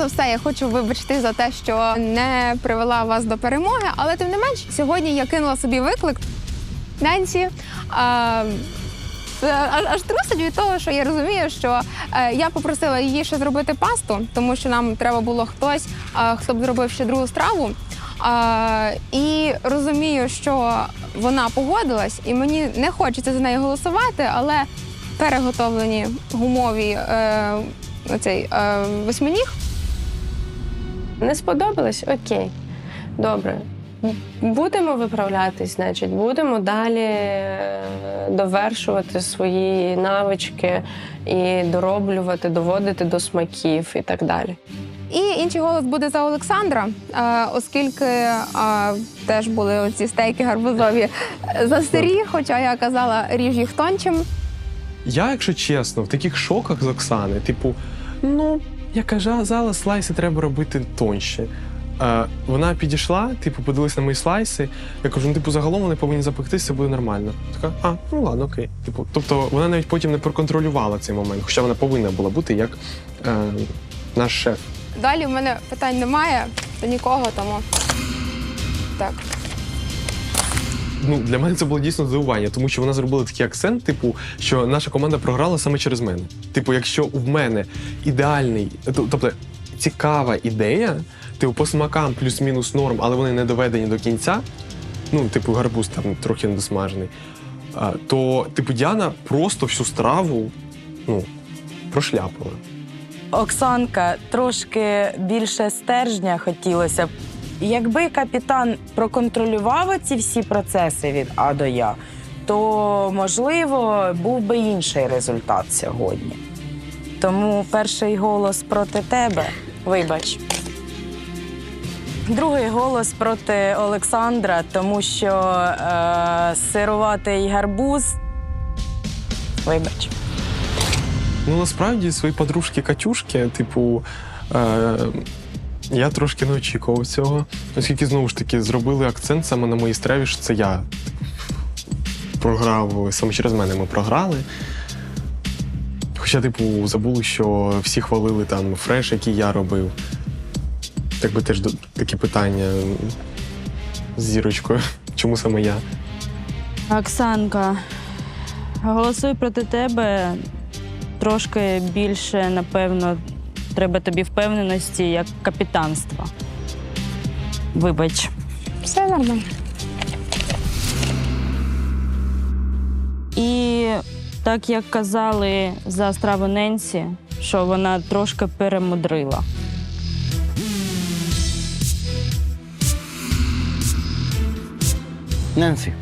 за все, я хочу вибачити за те, що не привела вас до перемоги, але тим не менш, сьогодні я кинула собі виклик Ненсі. А, е, аж, трусить від того, що я розумію, що е, я попросила її ще зробити пасту, тому що нам треба було хтось, е, хто б зробив ще другу страву. А, і розумію, що вона погодилась, і мені не хочеться за неї голосувати, але переготовлені гумові е, оцей е, восьминіг Не сподобалось? Окей. Добре. Будемо виправлятись, значить, будемо далі е, довершувати свої навички і дороблювати, доводити до смаків і так далі. І інший голос буде за Олександра, е, оскільки е, теж були оці стейки гарбузові застарі, хоча я казала, ріж їх тончим. Я, якщо чесно, в таких шоках з Оксани, типу, ну, я казала, слайси треба робити тоньше. Е, вона підійшла, типу, подивилась на мої слайси. Я кажу, ну, типу, загалом вони повинні запектися, буде нормально. Така, а, ну ладно, окей. Типу, тобто вона навіть потім не проконтролювала цей момент, хоча вона повинна була бути як е, наш шеф. Далі в мене питань немає до нікого, тому так. Ну, для мене це було дійсно здивування, тому що вона зробила такий акцент, типу, що наша команда програла саме через мене. Типу, якщо в мене ідеальний, тобто цікава ідея, типу, по смакам плюс-мінус норм, але вони не доведені до кінця. Ну, типу, гарбуз там трохи недосмажений. То, типу, Діана просто всю страву ну, прошляпала. Оксанка трошки більше стержня хотілося б. Якби капітан проконтролював ці всі процеси від А до Я, то можливо був би інший результат сьогодні. Тому перший голос проти тебе, вибач. Другий голос проти Олександра, тому що е, сируватий гарбуз. Вибач. Ну, насправді, свої подружки Катюшки, типу, е, я трошки не очікував цього, оскільки знову ж таки зробили акцент саме на моїй страві, що це я програв, саме через мене ми програли. Хоча, типу, забули, що всі хвалили там фреш, який я робив. Так би теж такі питання з зірочкою. Чому саме я? Оксанка, голосую проти тебе. Трошки більше, напевно, треба тобі впевненості як капітанства. Вибач. Все нормально. І так як казали за страву Ненсі, що вона трошки перемудрила. Ненсі,